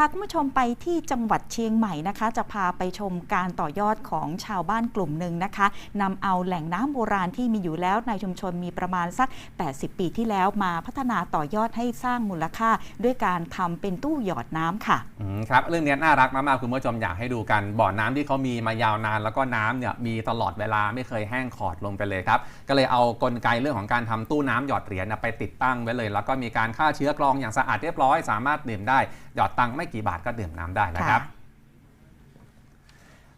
าคุณผู้ชมไปที่จังหวัดเชียงใหม่นะคะ จะพาไปชมการต่อยอดของชาวบ้านกลุ่มหนึ่งนะคะนำเอาแหล่งน้ำโบราณที่มีอยู่แล้วในชุมชนมีประมาณสัก 80 ปีที่แล้วมาพัฒนาต่อยอดให้สร้างมูลค่า ด้วยการทำเป็นตู้หยอดน้ำค่ะอืมครับเรื่องนี้น่ารักมากๆคุณผู้ชมอยากให้ดูกันบ่อน้ำที่เขามีมายาวนาน แล้วก็น้ำเนี่ยมีตลอดเวลาไม่เคยแห้งขอดลงไปเลยครับก็เลยเอากลไกเรื่องของการทำตู้น้ำหยอดเหรียญไปติดตั้งไว้เลย แล้วก็มีการฆ่าเชื้อกรองอย่างสะอาดเรียบร้อย สามารถดื่มได้หยอดตังค์ไม่กี่บาทก็ดื่มน้ำได้นะครับ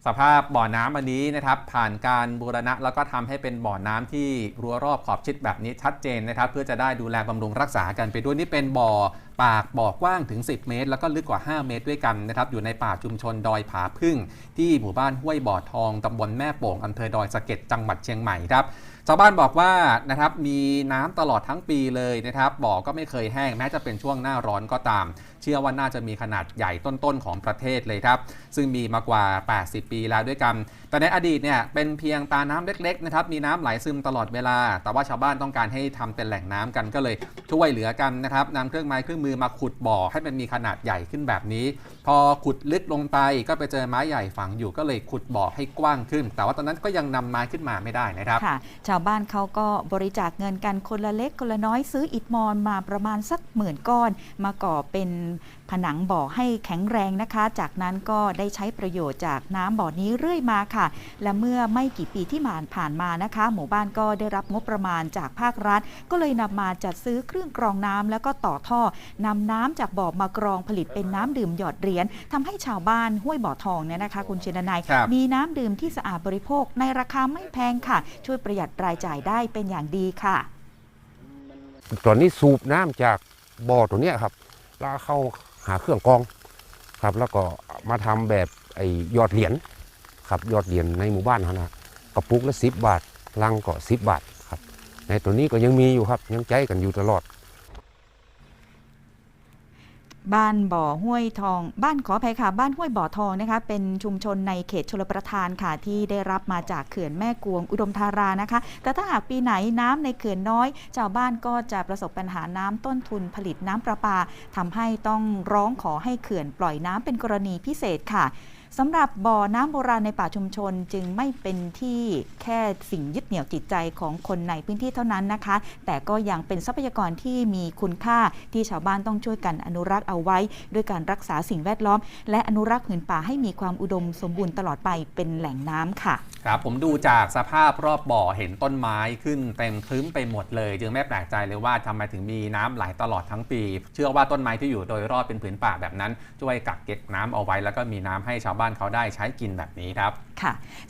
สภาพบ่อน้ำอันนี้นะครับ ผ่านการบูรณะแล้วก็ทำให้เป็นบ่อน้ำที่รั้วรอบขอบชิดแบบนี้ชัดเจนนะครับ เพื่อจะได้ดูแลบำรุงรักษากันไปด้วยนี่เป็นบ่อปากบ่อกว้างถึง 10 เมตร แล้วก็ลึกกว่า 5 เมตรด้วยกันนะครับ อยู่ในป่าชุมชนดอยผาพึ่ง ที่หมู่บ้านห้วยบ่อทองตำบลแม่โป่งอำเภอดอยสะเก็ดจังหวัดเชียงใหม่ครับชาวบ้านบอกว่านะครับมีน้ำตลอดทั้งปีเลยนะครับบ่อก็ไม่เคยแห้งแม้จะเป็นช่วงหน้าร้อนก็ตาม เชื่อว่าน่าจะมีขนาดใหญ่ต้นๆของประเทศเลยครับ ซึ่งมีมากว่า 80 ปีแล้วด้วยกัน แต่ในอดีตเนี่ยเป็นเพียงตาน้ำเล็กๆนะครับมีน้ำไหลซึมตลอดเวลา แต่ว่าชาวบ้านต้องการให้ทำเป็นแหล่งน้ำกันก็เลยช่วยเหลือกันนะครับนำเครื่องไม้เครื่องมือมาขุดบ่อให้มันมีขนาดใหญ่ขึ้นแบบนี้ พอขุดลึกลงไปก็ไปเจอไม้ใหญ่ฝังอยู่ก็เลยขุดบ่อให้กว้างขึ้น แต่ว่าตอนนั้นก็ยังนำไม้ขึ้นมาไม่ได้นะครับค่ะชาวบ้านเขาก็บริจาคเงินกันคนละเล็กคนละน้อยซื้ออิฐมอนมาประมาณสักหมื่นก้อน มาก่อเป็นผนังบ่อให้แข็งแรงนะคะ จากนั้นก็ได้ใช้ประโยชน์จากน้ำบ่อนี้เรื่อยมาค่ะ และเมื่อไม่กี่ปีที่ผ่านผ่านมานะคะ หมู่บ้านก็ได้รับงบประมาณจากภาครัฐ ก็เลยนำมาจัดซื้อเครื่องกรองน้ำแล้วก็ต่อท่อนำน้ำจากบ่อมากรองผลิตเป็นน้ำดื่มหยอดเหรียญทำให้ชาวบ้านห้วยบ่อทองเนี่ยนะคะ คุณเชนนายครับมีน้ำดื่มที่สะอาดบริโภคในราคาไม่แพงค่ะ ช่วยประหยัดรายจ่ายได้เป็นอย่างดีค่ะ ตอนนี้สูบน้ำจากบ่อตัวเนี้ยครับแล้วเข้าหาเครื่องกรองครับ แล้วก็มาทำแบบไอ้ยอดเหรียญครับยอดเหรียญในหมู่บ้านเขานะกระปุกละสิบบาทลังก็สิบบาทครับในตัวนี้ก็ยังมีอยู่ครับยังใจกันอยู่ตลอด บ้านบ่อห้วยทอง บ้านขออภัยค่ะ บ้านห้วยบ่อทองนะคะ เป็นชุมชนในเขตชลประทานค่ะ ที่ได้รับมาจากเขื่อนแม่กวงอุดมธารานะคะ แต่ถ้าหากปีไหนน้ำในเขื่อนน้อย ชาวบ้านก็จะประสบปัญหาน้ำต้นทุนผลิตน้ำประปาทำให้ต้องร้องขอให้เขื่อนปล่อยน้ำเป็นกรณีพิเศษค่ะ สำหรับบ่อน้ำโบราณในป่าชุมชนจึงไม่เป็นที่แค่สิ่งยึดเหนี่ยวจิตใจของคนในพื้นที่เท่านั้นนะคะ แต่ก็ยังเป็นทรัพยากรที่มีคุณค่าที่ชาวบ้านต้องช่วยกันอนุรักษ์เอาไว้ ด้วยการรักษาสิ่งแวดล้อม และอนุรักษ์ผืนป่าให้มีความอุดมสมบูรณ์ตลอดไปเป็นแหล่งน้ำค่ะ ครับ ผมดูจากสภาพรอบบ่อเห็นต้นไม้ขึ้นเต็มคลึ้มไปหมดเลย จึงไม่แปลกใจเลยว่าทำไมถึงมีน้ำไหลตลอดทั้งปี เชื่อว่าต้นไม้ที่อยู่โดยรอบเป็นผืนป่าแบบนั้น ช่วยกักเก็บน้ำเอาไว้แล้วก็มีน้ำให้ชาวบ้านเขาได้ใช้กินแบบนี้ครับค่ะ